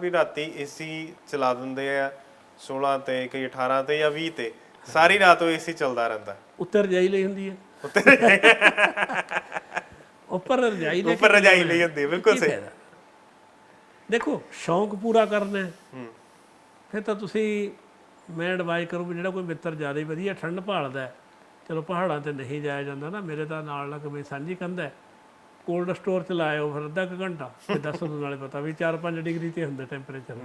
ਵੀ ਰਾਤੀ ਏਸੀ ਚਲਾ ਦਿੰਦੇ ਆ 16 ਤੇ ਕਈ 18 ਤੇ ਜਾਂ 20 ਤੇ ਸਾਰੀ ਰਾਤ ਉਹ ਏਸੀ ਚੱਲਦਾ ਰਹਿੰਦਾ। ਉੱਤੇ ਰਜਾਈ ਲਈ ਹੁੰਦੀ ਹੈ। ਉੱਪਰ ਰਜਾਈ ਲੈ ਕੇ ਉੱਪਰ ਰਜਾਈ ਲਈ ਹੁੰਦੀ ਹੈ, ਬਿਲਕੁਲ ਕੀ ਸਹੀ। ਫਾਇਦਾ? ਦੇਖੋ ਸ਼ੌਂਕ ਪੂਰਾ ਕਰਨਾ ਹੈ। ਹੂੰ। ਫਿਰ ਤਾਂ ਤੁਸੀਂ ਮੈਂ ਐਡਵਾਈਸ ਕਰੂੰ ਵੀ ਜਿਹੜਾ ਕੋਈ ਮਿੱਤਰ ਜ਼ਿਆਦਾ ਹੀ ਵਧੀਆ ਠੰਡ ਭਾਲਦਾ ਹੈ, ਚਲੋ ਪਹਾੜਾਂ ਤੇ ਨਹੀਂ ਜਾਇਆ ਜਾਂਦਾ ਨਾ ਮੇਰੇ ਤਾਂ ਨਾਲ ਲੱਗ ਵੀ ਸਾਂਝੀ ਕੰਧ ਹੈ। ਕੋਲਡ ਸਟੋਰ ਚ ਲਾਇਓ ਫਿਰ ਅੱਧਾ ਕੁ ਘੰਟਾ ਤੇ ਦੱਸ ਦੋ ਨਾਲੇ ਪਤਾ ਵੀ 4-5 ਡਿਗਰੀ ਤੇ ਹੁੰਦਾ ਟੈਂਪਰੇਚਰ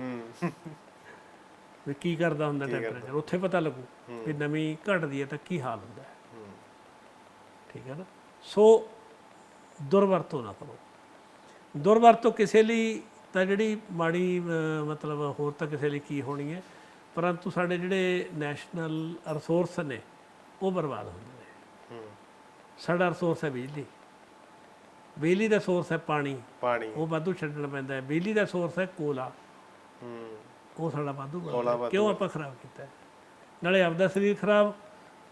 ਵੀ ਕੀ ਕਰਦਾ ਹੁੰਦਾ ਟੈਂਪਰੇਚਰ ਉੱਥੇ ਪਤਾ ਲੱਗੂ ਵੀ ਨਮੀ ਘਟਦੀ ਹੈ ਤਾਂ ਕੀ ਹਾਲ ਹੁੰਦਾ ਹੈ। ਠੀਕ ਹੈ ਨਾ? ਸੋ ਦੁਰਵਰਤੋਂ ਨਾ ਕਰੋ। ਦੁਰਵਰਤੋਂ ਕਿਸੇ ਲਈ ਤਾਂ ਜਿਹੜੀ ਮਾੜੀ ਮਤਲਬ ਹੋਰ ਤਾਂ ਕਿਸੇ ਲਈ ਕੀ ਹੋਣੀ ਹੈ? ਪਰੰਤੂ ਸਾਡੇ ਜਿਹੜੇ ਨੈਸ਼ਨਲ ਰਿਸੋਰਸ ਨੇ ਉਹ ਬਰਬਾਦ ਹੁੰਦੇ ਨੇ। ਸਾਡਾ ਰਿਸੋਰਸ ਹੈ ਬਿਜਲੀ। ਬਿਜਲੀ ਦਾ ਸੋਰਸ ਹੈ ਪਾਣੀ। ਪਾਣੀ। ਉਹ ਵਾਧੂ ਛੱਡਣਾ ਪੈਂਦਾ ਹੈ। ਬਿਜਲੀ ਦਾ ਸੋਰਸ ਹੈ ਕੋਲਾ। ਹੂੰ। ਉਹ ਸਾਡਾ ਵਾਧੂ ਕੋਲਾ ਕਿਉਂ ਆਪਾਂ ਖਰਾਬ ਕੀਤਾ ਹੈ? ਨਾਲੇ ਆਪਦਾ ਸਰੀਰ ਖਰਾਬ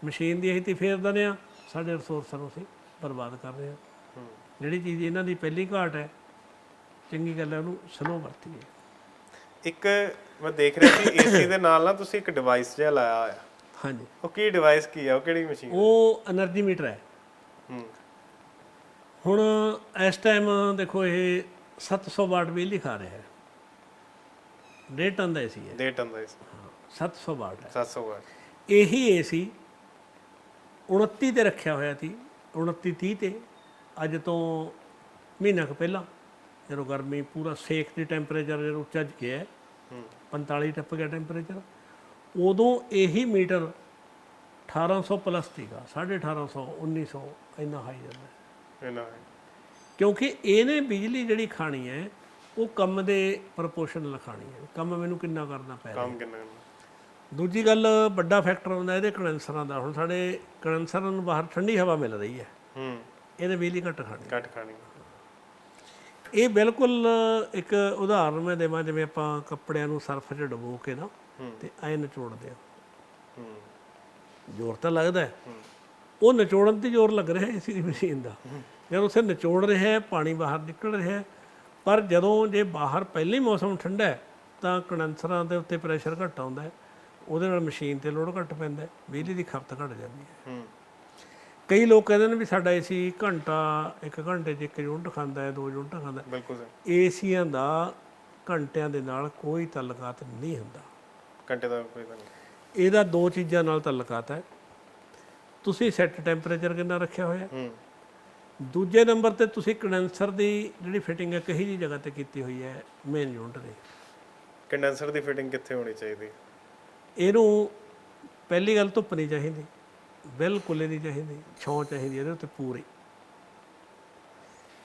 ਮਸ਼ੀਨ ਦੀ ਅਸੀਂ ਤੇ ਫੇਰ ਦਿੰਦੇ ਹਾਂ। ਸਾਡੇ ਰਿਸੋਰਸਾਂ ਨੂੰ ਅਸੀਂ ਬਰਬਾਦ ਕਰ ਰਹੇ ਹਾਂ। ਹੂੰ। ਜਿਹੜੀ ਚੀਜ਼ ਇਹਨਾਂ ਦੀ ਪਹਿਲੀ ਘਾਟ ਹੈ ਚੰਗੀ ਗੱਲ ਹੈ ਉਹਨੂੰ ਸਲੋ ਵਰਤੀਏ। ਇੱਕ ਮੈਂ ਦੇਖ ਰਿਹਾ ਸੀ ਏਸੀ ਦੇ ਨਾਲ ਨਾ ਤੁਸੀਂ ਇੱਕ ਡਿਵਾਈਸ ਜਿਹਾ ਲਾਇਆ ਹੋਇਆ। ਹਾਂਜੀ। ਉਹ ਕੀ ਡਿਵਾਈਸ ਕੀ ਆ? ਉਹ ਕਿਹੜੀ ਮਸ਼ੀਨ ਉਹ એનર્ਜੀ ਮੀਟਰ ਹੈ। ਹੁਣ ਇਸ ਟਾਈਮ ਦੇਖੋ ਇਹ 700 ਵਾਟ ਬਿਜਲੀ ਖਾ ਰਿਹਾ ਹੈ। ਡੇਢ ਟਨ ਦਾ ਏਸੀ ਹੈ। ਦੇ ਟਨ ਦਾ ਏਸੀ। 700 ਵਾਟ ਹੈ। 700 ਵਾਟ। ਇਹੀ ਏਸੀ 29 ਤੇ ਰੱਖਿਆ ਹੋਇਆ ਸੀ 29 30 ਤੇ। ਅੱਜ ਤੋਂ ਮਹੀਨਾ ਕੁ ਪਹਿਲਾਂ ਜਦੋਂ ਗਰਮੀ ਪੂਰਾ ਸੇਕ ਦੀ ਟੈਂਪਰੇਚਰ ਜਦੋਂ ਉੱਚਾ ਗਿਆ ਹੂੰ 45 ਟੱਪ ਗਿਆ ਟੈਂਪਰੇਚਰ ਉਦੋਂ ਇਹੀ ਮੀਟਰ 1800 ਪਲੱਸ ਸੀਗਾ 1850 1900 ਇੰਨਾ ਹਾਈ ਜਾਂਦਾ। ਇਹਨਾਂ ਕਿਉਂਕਿ ਇਹਨੇ ਬਿਜਲੀ ਜਿਹੜੀ ਖਾਣੀ ਹੈ ਉਹ ਕੰਮ ਦੇ ਪ੍ਰਪੋਰਸ਼ਨ ਲਿਖਾਣੀ ਹੈ। ਕੰਮ ਮੈਨੂੰ ਕਿੰਨਾ ਕਰਨਾ ਪੈ ਰਿਹਾ ਕੰਮ ਕਿੰਨਾ ਕਰਨਾ? ਦੂਜੀ ਗੱਲ ਵੱਡਾ ਫੈਕਟਰ ਹੁੰਦਾ ਇਹਦੇ ਕੰਡੈਂਸਰਾਂ ਦਾ। ਹੁਣ ਸਾਡੇ ਕੰਡੈਂਸਰਾਂ ਨੂੰ ਬਾਹਰ ਠੰਡੀ ਹਵਾ ਮਿਲ ਰਹੀ ਹੈ। ਹੂੰ। ਇਹਦੇ ਬਿਜਲੀ ਘੱਟ ਖਾਣੀ ਘੱਟ ਖਾਣੀ ਇਹ ਬਿਲਕੁਲ ਇੱਕ ਉਦਾਹਰਨ ਮੈਂ ਦੇਵਾਂ ਜਿਵੇਂ ਆਪਾਂ ਕੱਪੜਿਆਂ ਨੂੰ ਸਰਫ 'ਚ ਡੁਬੋ ਕੇ ਨਾ। ਤੇ ਐ ਨਿਚੋੜਦੇ ਆ ਹੂੰ। ਜ਼ੋਰ ਤਾਂ ਲੱਗਦਾ ਹੈ। ਉਹ ਨਿਚੋੜਨ ਤੇ ਜ਼ੋਰ ਲੱਗ ਰਿਹਾ ਇਸੇ ਦੀ ਮਸ਼ੀਨ ਦਾ। ਜਦੋਂ ਉਸੇ ਨਿਚੋੜ ਰਿਹਾ ਹੈ ਪਾਣੀ ਬਾਹਰ ਨਿਕਲ ਰਿਹਾ ਹੈ ਪਰ ਜਦੋਂ ਜੇ ਬਾਹਰ ਪਹਿਲੇ ਹੀ ਮੌਸਮ ਠੰਡਾ ਹੈ ਤਾਂ ਕੰਡੈਂਸਰਾਂ ਦੇ ਉੱਤੇ ਪ੍ਰੈਸ਼ਰ ਘੱਟ ਆਉਂਦਾ ਹੈ ਉਹਦੇ ਨਾਲ ਮਸ਼ੀਨ ਤੇ ਲੋਡ ਘੱਟ ਪੈਂਦਾ ਹੈ ਬਿਜਲੀ ਦੀ ਖਪਤ ਘੱਟ ਜਾਂਦੀ ਹੈ। ਕਈ ਲੋਕ ਕਹਿੰਦੇ ਨੇ ਵੀ ਸਾਡਾ ਏਸੀ ਘੰਟਾ ਇੱਕ ਘੰਟੇ 'ਚ ਇੱਕ ਯੂਨਿਟ ਖਾਂਦਾ ਹੈ ਦੋ ਯੂਨਿਟ ਖਾਂਦਾ ਹੈ। ਬਿਲਕੁਲ ਸਹੀ ਏਸੀਆਂ ਦਾ ਘੰਟਿਆਂ ਦੇ ਨਾਲ ਕੋਈ ਤਾਲੁਕਾਤ ਨਹੀਂ ਹੁੰਦਾ। ਘੰਟੇ ਦਾ ਕੋਈ ਇਹਦਾ ਦੋ ਚੀਜ਼ਾਂ ਨਾਲ ਤਾਲੁਕਾਤ ਹੈ। ਤੁਸੀਂ ਸੈੱਟ ਟੈਂਪਰੇਚਰ ਕਿੰਨਾ ਰੱਖਿਆ ਹੋਇਆ? ਹੂੰ। ਦੂਜੇ ਨੰਬਰ ਤੇ ਤੁਸੀਂ ਕੰਡੈਂਸਰ ਦੀ ਜਿਹੜੀ ਫਿਟਿੰਗ ਹੈ ਕਹੀ ਜੀ ਜਗ੍ਹਾ ਤੇ ਕੀਤੀ ਹੋਈ ਹੈ ਮੇਨ ਯੂਨਿਟ ਦੇ? ਕੰਡੈਂਸਰ ਦੀ ਫਿਟਿੰਗ ਕਿੱਥੇ ਹੋਣੀ ਚਾਹੀਦੀ? ਇਹਨੂੰ ਪਹਿਲੀ ਗੱਲ ਧੁੱਪ ਨਹੀਂ ਚਾਹੀਦੀ ਬਿਲਕੁਲ ਨਹੀਂ ਚਾਹੀਦੀ ਛਾਂ ਚਾਹੀਦੀ ਇਹਦੇ ਉੱਤੇ ਪੂਰੀ।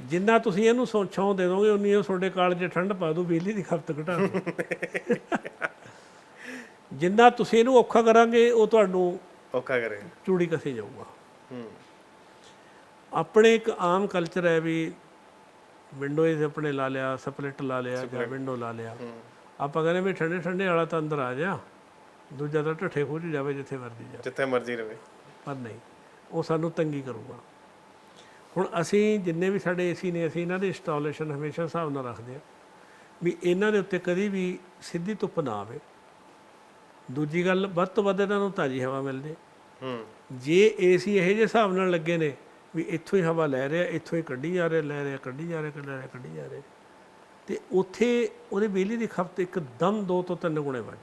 ਜਿੰਨਾ ਤੁਸੀਂ ਇਹਨੂੰ ਸੌ- ਛਾਂ ਦੇ ਦੋਗੇ ਉਨੀ ਉਹ ਤੁਹਾਡੇ ਕਾਲ 'ਚ ਠੰਡ ਪਾ ਦੂ ਬਿਜਲੀ ਦੀ ਖਪਤ ਘਟਾ ਦੂ। ਜਿੰਨਾ ਤੁਸੀਂ ਇਹਨੂੰ ਔਖਾ ਕਰਾਂਗੇ ਉਹ ਤੁਹਾਨੂੰ ਔਖਾ ਕਰੇ ਚੂੜੀ ਕਸੇ ਜਾਊਗਾ। ਹੂੰ। ਆਪਣੇ ਇੱਕ ਆਮ ਕਲਚਰ ਹੈ ਵੀ ਵਿੰਡੋਜ਼ ਆਪਣੇ ਲਾ ਲਿਆ ਸਪਲਿਟ ਲਾ ਲਿਆ ਜਾਂ ਵਿੰਡੋ ਲਾ ਲਿਆ। ਆਪਾਂ ਕਹਿੰਦੇ ਵੀ ਠੰਡੇ ਠੰਡੇ ਵਾਲਾ ਤਾਂ ਅੰਦਰ ਆ ਜਾ ਦੂਜਾ ਤਾਂ ਢੱਠੇ ਖੋਜ ਜਾਵੇ ਜਿੱਥੇ ਮਰਦੀ ਜਾ। ਜਿੱਥੇ ਮਰਜ਼ੀ ਰਵੇ। ਪਰ ਨਹੀਂ ਉਹ ਸਾਨੂੰ ਤੰਗੀ ਕਰੂਗਾ। ਹੁਣ ਅਸੀਂ ਜਿੰਨੇ ਵੀ ਸਾਡੇ ਏਸੀ ਨੇ ਅਸੀਂ ਇਹਨਾਂ ਦੀ ਇੰਸਟਾਲੇਸ਼ਨ ਹਮੇਸ਼ਾ ਹਿਸਾਬ ਨਾਲ ਰੱਖਦੇ ਆ ਵੀ ਇਹਨਾਂ ਦੇ ਉੱਤੇ ਕਦੀ ਵੀ ਸਿੱਧੀ ਧੁੱਪ ਨਾ ਆਵੇ। ਦੂਜੀ ਗੱਲ ਵੱਧ ਤੋਂ ਵੱਧ ਇਹਨਾਂ ਨੂੰ ਤਾਜ਼ੀ ਹਵਾ ਮਿਲ ਜੇ ਹੂੰ। ਜੇ ਏਸੀ ਇਹੋ ਜਿਹੇ ਹਿਸਾਬ ਨਾਲ ਲੱਗੇ ਨੇ ਵੀ ਇੱਥੋਂ ਹੀ ਹਵਾ ਲੈ ਰਿਹਾ ਇੱਥੋਂ ਹੀ ਕੱਢੀ ਜਾ ਰਿਹਾ ਲੈ ਰਿਹਾ ਕੱਢੀ ਜਾ ਰਿਹਾ ਕੱਢ ਰਿਹਾ ਕੱਢੀ ਜਾ ਰਿਹਾ ਤੇ ਉੱਥੇ ਉਹਦੇ ਬਿਜਲੀ ਦੀ ਖਪਤ ਇੱਕਦਮ ਦੋ ਤੋਂ ਤਿੰਨ ਗੁਣੇ ਵੱਧ।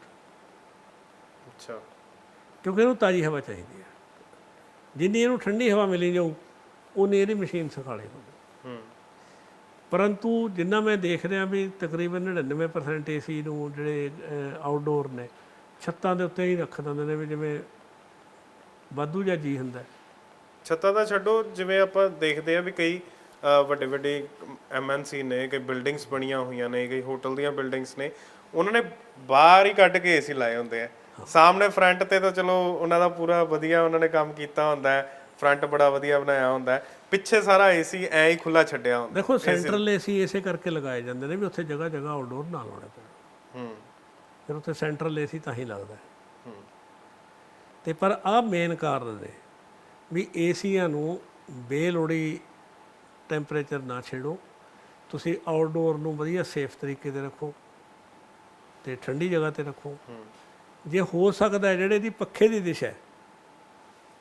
ਅੱਛਾ। ਕਿਉਂਕਿ ਇਹਨੂੰ ਤਾਜ਼ੀ ਹਵਾ ਚਾਹੀਦੀ ਹੈ। ਜਿੰਨੀ ਇਹਨੂੰ ਠੰਡੀ ਹਵਾ ਮਿਲੀ ਜਾਊ ਉਨੀ ਇਹਦੀ ਮਸ਼ੀਨ ਸੁਖਾਲੇ ਹੂੰ। ਪਰੰਤੂ ਜਿੰਨਾ ਮੈਂ ਦੇਖ ਰਿਹਾ ਵੀ ਤਕਰੀਬਨ 99% ਏਸੀ ਨੂੰ ਜਿਹੜੇ ਆਊਟਡੋਰ ਨੇ ਛੱਤਾਂ ਦੇ ਉੱਤੇ ਹੀ ਰੱਖ ਦਿੰਦੇ ਨੇ ਵੀ ਜਿਵੇਂ ਵਾਧੂ ਜਾਂ ਜੀ ਹੁੰਦਾ। ਛੱਤਾਂ ਦਾ ਛੱਡੋ ਜਿਵੇਂ ਆਪਾਂ ਦੇਖਦੇ ਆ ਵੀ ਕਈ ਵੱਡੇ ਵੱਡੇ ਐਮਐਨਸੀ ਨੇ ਕਈ ਬਿਲਡਿੰਗਸ ਬਣੀਆਂ ਹੋਈਆਂ ਨੇ ਕਈ ਹੋਟਲ ਦੀਆਂ ਬਿਲਡਿੰਗਸ ਨੇ ਉਹਨਾਂ ਨੇ ਬਾਹਰ ਹੀ ਕੱਢ ਕੇ ਏਸੀ ਲਾਏ ਹੁੰਦੇ ਆ। ਸਾਹਮਣੇ ਫਰੰਟ ਤੇ ਤਾਂ ਚਲੋ ਉਹਨਾਂ ਦਾ ਪੂਰਾ ਵਧੀਆ ਉਹਨਾਂ ਨੇ ਕੰਮ ਕੀਤਾ ਹੁੰਦਾ ਹੈ ਫਰੰਟ ਬੜਾ ਵਧੀਆ ਬਣਾਇਆ ਹੁੰਦਾ ਹੈ ਪਿੱਛੇ ਸਾਰਾ ਏਸੀ ਐ ਹੀ ਖੁੱਲਾ ਛੱਡਿਆ ਹੁੰਦਾ ਦੇਖੋ ਸੈਂਟਰਲ ਏਸੀ ਇਸੇ ਕਰਕੇ ਲਗਾਏ ਜਾਂਦੇ ਨੇ ਵੀ ਉੱਥੇ ਜਗ੍ਹਾ ਜਗ੍ਹਾ ਆਊਟਡੋਰ ਨਾ ਲਾਉਣੇ ਪੈਣ। ਫਿਰ ਉੱਥੇ ਸੈਂਟਰਲ ਏਸੀ ਤਾਂ ਹੀ ਲੱਗਦਾ ਹੈ। ਤੇ ਪਰ ਆਹ ਮੇਨ ਕਾਰਨ ਨੇ ਵੀ ਏਸੀਆਂ ਨੂੰ ਬੇਲੋੜੀ ਟੈਂਪਰੇਚਰ ਨਾ ਛੇੜੋ। ਤੁਸੀਂ ਆਊਟਡੋਰ ਨੂੰ ਵਧੀਆ ਸੇਫ ਤਰੀਕੇ ਦੇ ਰੱਖੋ ਤੇ ਠੰਡੀ ਜਗ੍ਹਾ ਤੇ ਰੱਖੋ। ਜੇ ਹੋ ਸਕਦਾ ਜਿਹੜੇ ਦੀ ਪੱਖੇ ਦੀ ਦਿਸ਼ਾ ਹੈ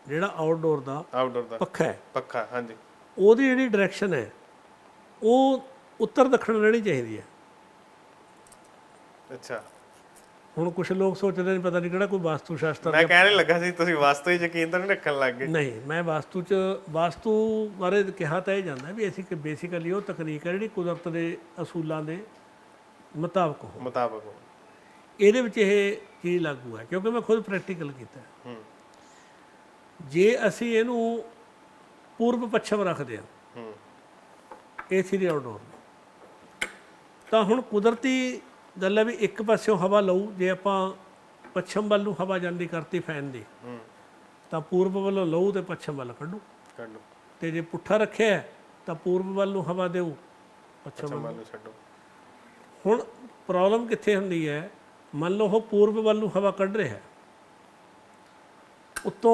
ਜਿਹੜਾ ਆਊਟਡੋਰ ਦਾ ਆਊਟਡੋਰ ਦਾ ਪੱਖਾ ਹੈ। ਪੱਖਾ ਹਾਂਜੀ। ਉਹਦੀ ਜਿਹੜੀ ਡਾਇਰੈਕਸ਼ਨ ਹੈ ਉਹ ਉੱਤਰ ਦੱਖਣ ਰਹਿਣੀ ਚਾਹੀਦੀ ਹੈ। ਅੱਛਾ। ਹੁਣ ਕੁਝ ਲੋਕ ਸੋਚਦੇ ਨੇ ਪਤਾ ਨਹੀਂ ਕਿਹੜਾ ਕੋਈ ਵਾਸਤੂ ਸ਼ਾਸਤਰ ਮੈਂ ਕਹਿਣ ਲੱਗਾ ਸੀ ਤੁਸੀਂ ਵਾਸਤੂ ਹੀ ਯਕੀਨ ਤਾਂ ਨਹੀਂ ਰੱਖਣ ਲੱਗ ਗਏ। ਨਹੀਂ ਮੈਂ ਵਾਸਤੂ ਚ ਵਾਸਤੂ ਬਾਰੇ ਕਿਹਾ ਤਾਂ ਇਹ ਜਾਂਦਾ ਵੀ ਅਸੀਂ ਕਿ ਬੇਸਿਕਲੀ ਉਹ ਤਕਨੀਕ ਹੈ ਜਿਹੜੀ ਕੁਦਰਤ ਦੇ ਅਸੂਲਾਂ ਦੇ ਮੁਤਾਬਕ ਹੋ ਮੁਤਾਬਕ ਹੋ। ਇਹਦੇ ਵਿੱਚ ਇਹ ਚੀਜ਼ ਲਾਗੂ ਹੈ ਕਿਉਂਕਿ ਮੈਂ ਖੁਦ ਪ੍ਰੈਕਟੀਕਲ ਕੀਤਾ ਹੈ। ਜੇ ਅਸੀਂ ਇਹਨੂੰ ਪੂਰਬ ਪੱਛਮ ਰੱਖਦੇ ਹਾਂ ਹੂੰ। ਏਸੀ ਦੇ ਆਊਟਡੋਰ ਤਾਂ ਹੁਣ ਕੁਦਰਤੀ ਗੱਲ ਹੈ ਵੀ ਇੱਕ ਪਾਸਿਓਂ ਹਵਾ ਲਊ ਜੇ ਆਪਾਂ ਪੱਛਮ ਵੱਲ ਨੂੰ ਹਵਾ ਜਾਂਦੀ ਕਰਤੀ ਫੈਨ ਦੀ ਤਾਂ ਪੂਰਬ ਵੱਲੋਂ ਲਊ ਤੇ ਪੱਛਮ ਵੱਲ ਕੱਢੂ। ਤੇ ਜੇ ਪੁੱਠਾ ਰੱਖਿਆ ਤਾਂ ਪੂਰਬ ਵੱਲ ਨੂੰ ਹਵਾ ਦੇਊ ਪੱਛਮ ਵੱਲ ਛੱਡੋ। ਹੁਣ ਪ੍ਰੋਬਲਮ ਕਿੱਥੇ ਹੁੰਦੀ ਹੈ? ਮੰਨ ਲਓ ਉਹ ਪੂਰਬ ਵੱਲ ਨੂੰ ਹਵਾ ਕੱਢ ਰਿਹਾ ਹੈ। ਉਤੋਂ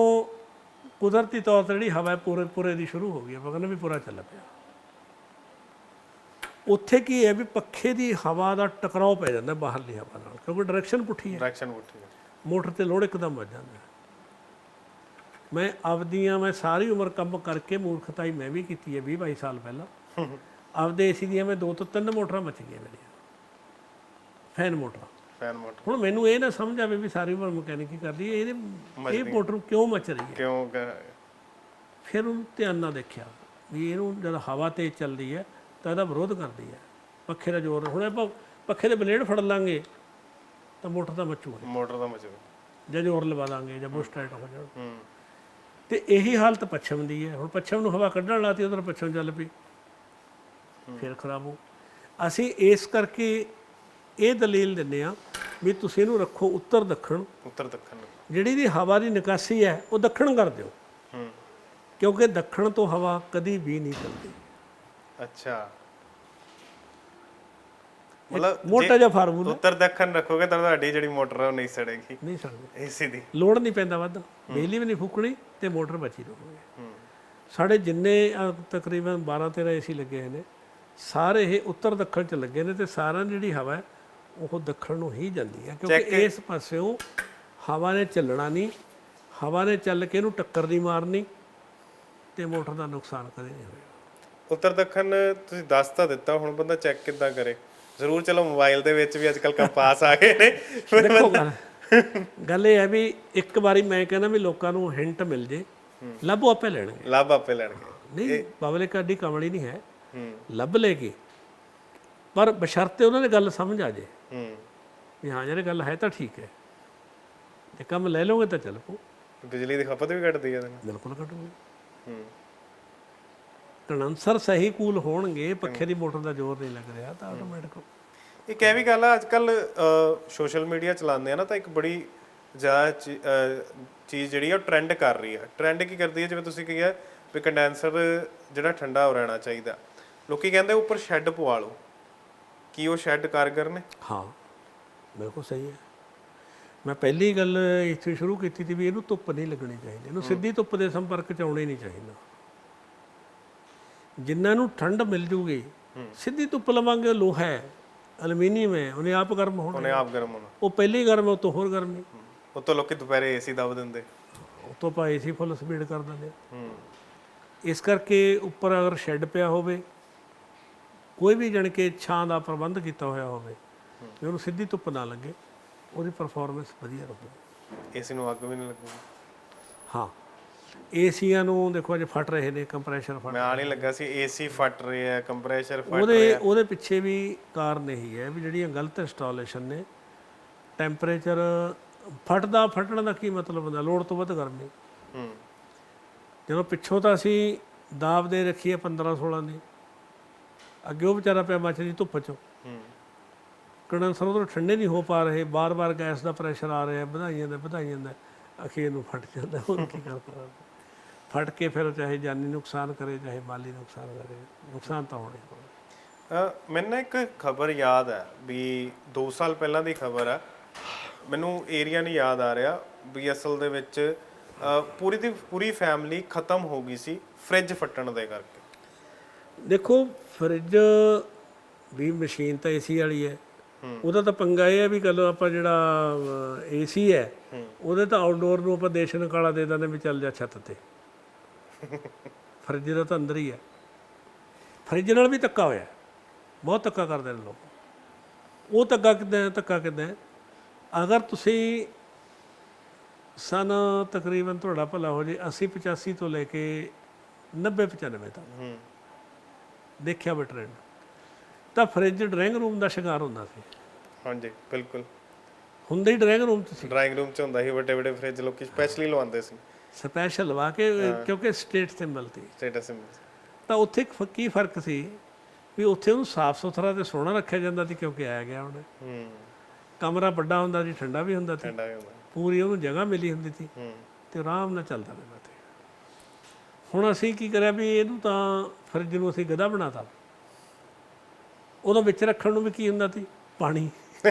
ਕੁਦਰਤੀ ਤੌਰ ਤੇ ਜਿਹੜੀ ਹਵਾ ਪੂਰੇ ਪੂਰੇ ਦੀ ਸ਼ੁਰੂ ਹੋ ਗਈ ਹੈ ਮਗਰ ਵੀ ਪੂਰਾ ਚੱਲ ਪਿਆ। ਉੱਥੇ ਕੀ ਹੈ ਵੀ ਪੱਖੇ ਦੀ ਹਵਾ ਦਾ ਟਕਰਾਓ ਪੈ ਜਾਂਦਾ ਬਾਹਰਲੀ ਹਵਾ ਨਾਲ ਕਿਉਂਕਿ ਡਾਇਰੈਕਸ਼ਨ ਪੁੱਠੀ ਹੈ। ਡਾਇਰੈਕਸ਼ਨ ਉੱਠੀ ਮੋਟਰ ਤੇ ਲੋਡ ਇੱਕਦਮ ਵੱਜ ਜਾਂਦਾ। ਹੈ। ਮੈਂ ਆਪਦੀਆਂ ਮੈਂ ਸਾਰੀ ਉਮਰ ਕੰਮ ਕਰਕੇ ਮੂਰਖਤਾਈ ਮੈਂ ਵੀ ਕੀਤੀ ਹੈ 20 22 ਸਾਲ ਪਹਿਲਾਂ। ਆਪਦੇ ਏਸੀ ਦੀਆਂ ਮੈਂ ਦੋ ਤੋਂ ਤਿੰਨ ਮੋਟਰਾਂ ਮਚ ਗਈਆਂ ਮੇਰੀਆਂ। ਫੈਨ ਮੋਟਰਾਂ। Fan motor. ਹੁਣ ਮੈਨੂੰ ਇਹ ਨਾ ਸਮਝ ਆਵੇ ਵੀ ਸਾਰੀ ਉਮਰ ਮਕੈਨਿਕੀ ਕਰਦੀ ਹੈ ਇਹਦੇ ਇਹ ਮੋਟਰ ਕਿਉਂ ਮਚ ਰਹੀ ਹੈ? ਕਿਉਂ ਫਿਰ ਉਹਨੂੰ ਧਿਆਨ ਨਾਲ ਦੇਖਿਆ ਵੀ ਇਹਨੂੰ ਜਦ ਹਵਾ ਤੇਜ਼ ਚੱਲਦੀ ਹੈ ਤਾਂ ਇਹਦਾ ਵਿਰੋਧ ਕਰਦੀ ਹੈ। ਪੱਖੇ ਦਾ ਜ਼ੋਰ ਹੁਣ ਆਪਾਂ ਪੱਖੇ ਦੇ ਬਲੇਡ ਫੜ ਲਾਂਗੇ ਤਾਂ ਮੋਟਰ ਤਾਂ ਮਚੂਗਾ ਮੋਟਰ ਦਾ ਮਚੂ ਜਾਂ ਜ਼ੋਰ ਲਵਾ ਦਾਂਗੇ ਜਾਂ ਬੁਸ਼ ਟਾਈਟ ਹੋ ਜਾਣ। ਹੂੰ। ਤੇ ਇਹੀ ਹਾਲਤ ਪੱਛਮ ਦੀ ਹੈ। ਹੁਣ ਪੱਛਮ ਨੂੰ ਹਵਾ ਕੱਢਣ ਲਾਤੀ ਉਧਰ ਪੱਛਮ ਚੱਲ ਪਈ। ਫਿਰ ਖਰਾਬ ਹੋ। ਅਸੀਂ ਇਸ ਕਰਕੇ ਇਹ ਦਲੀਲ ਦਿੰਨੇ ਆ ਵੀ ਤੁਸੀਂ ਇਹਨੂੰ ਰੱਖੋ ਉੱਤਰ ਦੱਖਣ। ਉੱਤਰ ਦੱਖਣ। ਜਿਹੜੀ ਦੀ ਹਵਾ ਦੀ ਨਿਕਾਸੀ ਹੈ ਉਹ ਦੱਖਣ ਕਰ ਦਿਓ। ਹੂੰ। ਕਿਉਂਕਿ ਦੱਖਣ ਤੋਂ ਹਵਾ ਕਦੀ ਵੀ ਨਹੀਂ ਚੱਲਦੀ। ਅੱਛਾ। ਮਤਲਬ ਮੋਟਾ ਜਿਹਾ ਫਾਰਮੂਲਾ ਉੱਤਰ ਦੱਖਣ ਰੱਖੋਗੇ ਤਾਂ ਤੁਹਾਡੀ ਜਿਹੜੀ ਮੋਟਰ ਹੈ ਉਹ ਨਹੀਂ ਸੜੇਗੀ। ਨਹੀਂ ਸਕਦੇ ਏਸੀ ਦੀ। ਲੋਡ ਨਹੀਂ ਪੈਂਦਾ ਵੱਧ। ਬਿਜਲੀ ਵੀ ਨਹੀਂ ਫੂਕਣੀ ਤੇ ਮੋਟਰ ਬਚੀ ਰਹੂਗੀ। ਸਾਡੇ ਜਿੰਨੇ ਤਕਰੀਬਨ 12 13 ਏਸੀ ਲੱਗੇ ਹੋਏ ਨੇ ਸਾਰੇ ਇਹ ਉੱਤਰ ਦੱਖਣ ਚ ਲੱਗੇ ਨੇ ਤੇ ਸਾਰਿਆਂ ਦੀ ਜਿਹੜੀ ਹਵਾ ਹੈ ਉਹ ਦੱਖਣ ਨੂੰ ਹੀ ਜਾਂਦੀ ਹੈ। ਕਿਉਂਕਿ ਇਸ ਪਾਸਿਓਂ ਹਵਾ ਨੇ ਚੱਲਣਾ ਨਹੀਂ ਹਵਾ ਨੇ ਚੱਲ ਕੇ ਇਹਨੂੰ ਟੱਕਰ ਦੀ ਮਾਰਨੀ ਤੇ ਮੋਟਰ ਦਾ ਨੁਕਸਾਨ ਕਦੇ ਨਹੀਂ ਹੋਏਗਾ ਉੱਤਰ ਦੱਖਣ ਤੁਸੀਂ ਦੱਸ ਤਾਂ ਦਿੱਤਾ ਹੁਣ ਬੰਦਾ ਚੈੱਕ ਕਿੱਦਾਂ ਕਰੇ। ਜ਼ਰੂਰ ਚਲੋ ਮੋਬਾਈਲ ਦੇ ਵਿੱਚ ਵੀ ਅੱਜਕੱਲ ਕੰਪਾਸ ਆ ਗਏ ਨੇ। ਦੇਖੋ ਗੱਲ ਗੱਲ ਇਹ ਹੈ ਵੀ ਇੱਕ ਵਾਰੀ ਮੈਂ ਕਹਿੰਦਾ ਵੀ ਲੋਕਾਂ ਨੂੰ ਹਿੰਟ ਮਿਲ ਜੇ ਲੱਭੋ ਆਪੇ ਲੈਣਗੇ। ਲਾਭ ਆਪੇ ਲੈਣਗੇ। ਨਹੀਂ ਪਬਲਿਕ ਅੱਡੀ ਕਮਲੀ ਨਹੀਂ ਹੈ। ਲੱਭ ਲੇਗੀ ਪਰ ਬਸ਼ਰਤੇ ਉਹਨਾਂ ਨੇ ਗੱਲ ਸਮਝ ਆ ਜੇ। ਹੂੰ। ਵੀ ਹਾਂ ਯਾਰ ਗੱਲ ਹੈ ਤਾਂ ਠੀਕ ਹੈ। ਜੇ ਕੰਮ ਲੈ ਲਓਗੇ ਤਾਂ ਚੱਲ ਪੋ ਬਿਜਲੀ ਦੀ ਖਪਤ ਵੀ ਘਟਦੀ ਹੈ ਬਿਲਕੁਲ ਕੱਟੂਗੇ ਹੂੰ। ਕੰਡੈਂਸਰ ਸਹੀ ਕੂਲ ਹੋਣਗੇ ਪੱਖੇ ਦੀ ਮੋਟਰ ਦਾ ਜ਼ੋਰ ਨਹੀਂ ਲੱਗ ਰਿਹਾ ਤਾਂ ਆਟੋਮੈਟਿਕ ਇਹ ਵੀ ਗੱਲ ਆ ਅੱਜਕੱਲ ਸੋਸ਼ਲ ਮੀਡੀਆ ਚਲਾਉਂਦੇ ਆ ਨਾ ਤਾਂ ਇੱਕ ਬੜੀ ਜ਼ਿਆਦਾ ਚੀਜ਼ ਜਿਹੜੀ ਆ ਉਹ ਟ੍ਰੈਂਡ ਕਰ ਰਹੀ ਆ। ਟ੍ਰੈਂਡ ਕੀ ਕਰਦੀ ਹੈ ਜਿਵੇਂ ਤੁਸੀਂ ਕਿਹਾ ਵੀ ਕੰਡੈਂਸਰ ਜਿਹੜਾ ਠੰਡਾ ਹੋ ਰਹਿਣਾ ਚਾਹੀਦਾ। ਲੋਕੀ ਕਹਿੰਦੇ ਉੱਪਰ ਸ਼ੈੱਡ ਪਵਾ ਲਓ। ਕੀ ਉਹ ਸ਼ੈੱਡ ਕਾਰਗਰ ਨੇ? ਹਾਂ ਬਿਲਕੁਲ ਸਹੀ ਹੈ। ਮੈਂ ਪਹਿਲੀ ਗੱਲ ਇੱਥੇ ਸ਼ੁਰੂ ਕੀਤੀ ਸੀ ਵੀ ਇਹਨੂੰ ਧੁੱਪ ਨਹੀਂ ਲੱਗਣੀ ਚਾਹੀਦੀ। ਇਹਨੂੰ ਸਿੱਧੀ ਧੁੱਪ ਦੇ ਸੰਪਰਕ ਚ ਆਉਣਾ ਹੀ ਨਹੀਂ ਚਾਹੀਦਾ। ਜਿੰਨਾ ਨੂੰ ਠੰਡ ਮਿਲ ਜੂਗੀ ਸਿੱਧੀ ਧੁੱਪ ਲਵਾਂਗੇ ਲੋਹਾ ਹੈ ਐਲੂਮੀਨੀਅਮ ਹੈ ਉਹਨੇ ਆਪ ਗਰਮ ਹੋਣਾ। ਉਹਨੇ ਆਪ ਗਰਮ ਹੋਣਾ। ਉਹ ਪਹਿਲੇ ਹੀ ਗਰਮ ਹੈ ਉਹ ਤੋਂ ਹੋਰ ਗਰਮੀ ਉਤੋਂ ਲੋਕੀ ਦੁਪਹਿਰੇ ਏਸੀ ਦਬ ਦਿੰਦੇ। ਉਹ ਤੋਂ ਆਪਾਂ ਏਸੀ ਫੁੱਲ ਸਪੀਡ ਕਰ ਦਿੰਦੇ। ਹਾਂ। ਇਸ ਕਰਕੇ ਉੱਪਰ ਅਗਰ ਸ਼ੈੱਡ ਪਿਆ ਹੋਵੇ ਕੋਈ ਵੀ ਜਣ ਕੇ ਛਾਂ ਦਾ ਪ੍ਰਬੰਧ ਕੀਤਾ ਹੋਇਆ ਹੋਵੇ ਵੀ ਉਹਨੂੰ ਸਿੱਧੀ ਧੁੱਪ ਨਾ ਲੱਗੇ ਉਹਦੀ ਪਰਫਾਰਮੈਂਸ ਵਧੀਆ ਰਹੂਗੀ ਏਸੀ ਨੂੰ ਅੱਗ ਵੀ ਨਹੀਂ ਲੱਗੂਗੀ। ਹਾਂ। ਏਸੀਆਂ ਨੂੰ ਦੇਖੋ ਅੱਜ ਫਟ ਰਹੇ ਨੇ ਕੰਪਰੈਸ਼ਰ ਫਟ ਮੈਂ ਆਣ ਹੀ ਲੱਗਾ ਸੀ ਏਸੀ ਫਟ ਰਿਹਾ ਕੰਪਰੈਸ਼ਰ ਫਟ ਉਹਦੇ ਉਹਦੇ ਪਿੱਛੇ ਵੀ ਕਾਰਨ ਇਹੀ ਹੈ ਵੀ ਜਿਹੜੀਆਂ ਗਲਤ ਇੰਸਟਾਲੇਸ਼ਨ ਨੇ ਟੈਂਪਰੇਚਰ ਫਟਦਾ ਫਟਣ ਦਾ ਕੀ ਮਤਲਬ ਹੁੰਦਾ? ਲੋੜ ਤੋਂ ਵੱਧ ਗਰਮੀ। ਹੂੰ। ਜਦੋਂ ਪਿੱਛੋਂ ਤਾਂ ਅਸੀਂ ਦਾਬ ਦੇ ਰੱਖੀ ਹੈ 15 16 ਦੀ ਅੱਗੇ ਉਹ ਵਿਚਾਰਾ ਪਿਆ ਮੱਚ ਦੀ ਧੁੱਪ ਚੋਂ। ਹੂੰ। ਕੰਡੈਂਸਰ ਉਧਰ ਠੰਡੇ ਨਹੀਂ ਹੋ ਪਾ ਰਹੇ ਬਾਰ-ਬਾਰ ਗੈਸ ਦਾ ਪ੍ਰੈਸ਼ਰ ਆ ਰਿਹਾ ਵਧਾਈ ਜਾਂਦਾ ਵਧਾਈ ਜਾਂਦਾ ਅਖੀਰ ਨੂੰ ਫਟ ਜਾਂਦਾ ਹੋਰ ਕੀ ਕਰ ਸਕਦਾ? ਫਟ ਕੇ ਫਿਰ ਚਾਹੇ ਜਾਨੀ ਨੁਕਸਾਨ ਕਰੇ ਚਾਹੇ ਮਾਲੀ ਨੁਕਸਾਨ ਕਰੇ ਨੁਕਸਾਨ ਤਾਂ ਹੋਣਾ ਹੀ ਅ, ਮੈਨੂੰ ਨਾ ਇੱਕ ਖਬਰ ਯਾਦ ਹੈ ਵੀ 2 ਸਾਲ ਪਹਿਲਾਂ ਦੀ ਖਬਰ ਹੈ। ਮੈਨੂੰ ਏਰੀਆ ਨਹੀਂ ਯਾਦ ਆ ਰਿਹਾ ਵੀ ਅਸਲ ਦੇ ਵਿੱਚ ਅ, ਪੂਰੀ ਦੀ ਪੂਰੀ ਫੈਮਿਲੀ ਖਤਮ ਹੋ ਗਈ ਸੀ ਫ੍ਰਿਜ ਫਟਣ ਦੇ ਕਰਕੇ। ਦੇਖੋ ਫਰਿੱਜ ਵੀ ਮਸ਼ੀਨ ਤਾਂ ਏਸੀ ਵਾਲੀ ਹੈ। ਉਹਦਾ ਤਾਂ ਪੰਗਾ ਇਹ ਹੈ ਵੀ ਕੱਲ ਆਪਾਂ ਜਿਹੜਾ ਏਸੀ ਹੈ ਉਹਦੇ ਤਾਂ ਆਊਟਡੋਰ ਨੂੰ ਆਪਾਂ ਦੇਸ਼ਨ ਕਾਲਾ ਦੇ ਦਿੰਦੇ ਵੀ ਚੱਲ ਜਾ ਛੱਤ ਤੇ। ਫਰਿੱਜ ਦਾ ਤਾਂ ਅੰਦਰ ਹੀ ਹੈ। ਫਰਿੱਜ ਨਾਲ ਵੀ ਧੱਕਾ ਹੋਇਆ। ਬਹੁਤ ਧੱਕਾ ਕਰਦੇ ਨੇ ਲੋਕ। ਉਹ ਧੱਕਾ ਕਿੱਦਾਂ ਹੈ ਧੱਕਾ ਕਿੱਦਾਂ ਅਗਰ ਤੁਸੀਂ ਸਨ ਤਕਰੀਬਨ ਤੁਹਾਡਾ ਭਲਾ ਹੋ ਜੇ 80 85 ਤੋਂ ਲੈ ਕੇ 90 95 ਤੱਕ। ਹੂੰ। ਦੇਖਿਆ ਵਾ ਟ੍ਰੈਂਡ ਤਾਂ ਫਰਿੱਜ ਡਰਾਇੰਗ ਰੂਮ ਦਾ ਸ਼ਿਕਾਰ ਹੁੰਦਾ ਸੀ। ਹਾਂਜੀ ਬਿਲਕੁਲ। ਹੁੰਦਾ ਹੀ ਡਰਾਇੰਗ ਰੂਮ 'ਚ ਸੀ ਡਰਾਇੰਗ ਰੂਮ ਚ ਹੁੰਦਾ ਸੀ ਵੱਡੇ ਵੱਡੇ ਫ੍ਰਿਜ ਲੋਕੀ ਸਪੈਸ਼ਲੀ ਲਵਾਉਂਦੇ ਸੀ। ਸਪੈਸ਼ਲ ਲਵਾ ਕੇ ਕਿਉਂਕਿ ਸਟੇਟ ਸਿੰਬਲ ਸੀ ਸਟੇਟਸ ਸਿੰਬਲ ਤਾਂ। ਉੱਥੇ ਇੱਕ ਫ- ਕੀ ਫ਼ਰਕ ਸੀ ਵੀ ਉੱਥੇ ਉਹਨੂੰ ਸਾਫ਼ ਸੁਥਰਾ ਤੇ ਸੋਹਣਾ ਰੱਖਿਆ ਜਾਂਦਾ ਸੀ ਕਿਉਂਕਿ ਆਇਆ ਗਿਆ ਉਹਨੇ ਹੂੰ। ਕਮਰਾ ਵੱਡਾ ਹੁੰਦਾ ਸੀ ਠੰਡਾ ਵੀ ਹੁੰਦਾ ਸੀ। ਠੰਡਾ ਵੀ ਪੂਰੀ ਉਹਨੂੰ ਜਗ੍ਹਾ ਮਿਲੀ ਹੁੰਦੀ ਸੀ। ਹੂੰ। ਤੇ ਆਰਾਮ ਨਾਲ ਚੱਲਦਾ ਰਹਿੰਦਾ ਸੀ। ਹੁਣ ਅਸੀਂ ਕੀ ਕਰਿਆ ਵੀ ਇਹਨੂੰ ਤਾਂ ਫਰਿੱਜ ਨੂੰ ਅਸੀਂ ਗਧਾ ਬਣਾਤਾ। ਉਹਦੇ ਵਿੱਚ ਰੱਖਣ ਨੂੰ ਵੀ ਕੀ ਹੁੰਦਾ ਸੀ? ਪਾਣੀ।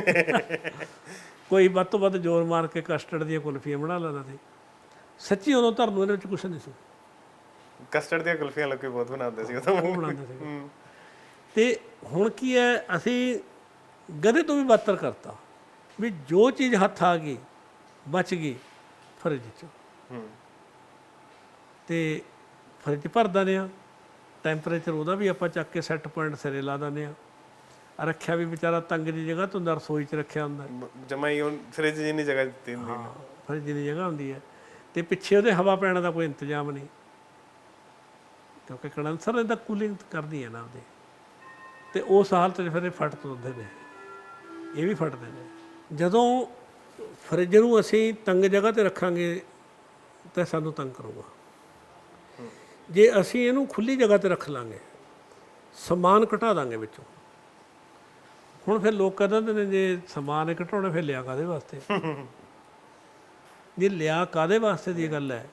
ਕੋਈ ਵੱਧ ਤੋਂ ਵੱਧ ਜ਼ੋਰ ਮਾਰ ਕੇ ਕਸਟਰਡ ਦੀਆਂ ਕੁਲਫੀਆਂ ਬਣਾ ਲੈਂਦਾ ਸੀ। ਸੱਚੀ ਉਦੋਂ ਧਰਨ ਇਹਦੇ ਵਿੱਚ ਕੁਛ ਨਹੀਂ ਸੀ। ਕਸਟਰਡ ਦੀਆਂ ਕੁਲਫੀਆਂ ਲੋਕੀ ਬਹੁਤ ਬਣਾਉਂਦੇ ਸੀ ਉਦੋਂ। ਉਹ ਬਣਾਉਂਦੇ ਸੀ ਤੇ ਹੁਣ ਕੀ ਹੈ ਅਸੀਂ ਗਧੇ ਤੋਂ ਵੀ ਬਦਤਰ ਕਰਤਾ। ਵੀ ਜੋ ਚੀਜ਼ ਹੱਥ ਆ ਗਈ ਬਚ ਗਈ ਫਰਿੱਜ 'ਚ। ਹੂੰ। ਤੇ ਫਰਿੱਜ ਭਰ ਦਿੰਦੇ ਆ। ਟੈਂਪਰੇਚਰ ਉਹਦਾ ਵੀ ਆਪਾਂ ਚੱਕ ਕੇ ਸੈੱਟ ਪੁਆਇੰਟ ਸਿਰੇ ਲਾ ਦਿੰਦੇ ਆ। ਰੱਖਿਆ ਵੀ ਵਿਚਾਰਾ ਤੰਗ ਦੀ ਜਗ੍ਹਾ ਤੋਂ ਅੰਦਰ 'ਚ ਰੱਖਿਆ ਹੁੰਦਾ। ਜਮਾ ਹੀ ਉਹ ਫ੍ਰਿਜ ਜਿੰਨੀ ਜਗ੍ਹਾ ਦਿੱਤੀ ਹੁੰਦੀ ਹਾਂ। ਫਰਿੱਜ ਦੀ ਜਗ੍ਹਾ ਹੁੰਦੀ ਹੈ। ਤੇ ਪਿੱਛੇ ਉਹਦੇ ਹਵਾ ਪੈਣ ਦਾ ਕੋਈ ਇੰਤਜ਼ਾਮ ਨਹੀਂ। ਕਿਉਂਕਿ ਕੰਡੈਂਸਰ ਇਹਦਾ ਕੂਲਿੰਗ ਕਰਦੀ ਹੈ ਨਾ ਉਹਦੇ ਤੇ ਉਸ ਹਾਲਤ 'ਚ ਫਿਰ ਇਹ ਫਟ ਤੁਰਦੇ ਨੇ। ਇਹ ਵੀ ਫਟਦੇ ਨੇ। ਜਦੋਂ ਫਰਿੱਜ ਨੂੰ ਅਸੀਂ ਤੰਗ ਜਗ੍ਹਾ ਤੇ ਰੱਖਾਂਗੇ, ਤਾਂ ਸਾਨੂੰ ਤੰਗ ਕਰੂਗਾ। ਜੇ ਅਸੀਂ ਇਹਨੂੰ ਖੁੱਲੀ ਜਗ੍ਹਾ ਤੇ ਰੱਖ ਲਾਂਗੇ, ਸਮਾਨ ਘਟਾ ਦਾਂਗੇ ਵਿੱਚੋਂ। ਹੁਣ ਫਿਰ ਲੋਕ ਕਹਿੰਦੇ ਨੇ, ਜੇ ਸਮਾਨ ਘਟਾਉਣਾ, ਫਿਰ ਲਿਆ ਕਾਦੇ ਵਾਸਤੇ? ਜੇ ਲਿਆ ਕਾਦੇ ਵਾਸਤੇ ਦੀ ਗੱਲ ਹੈ?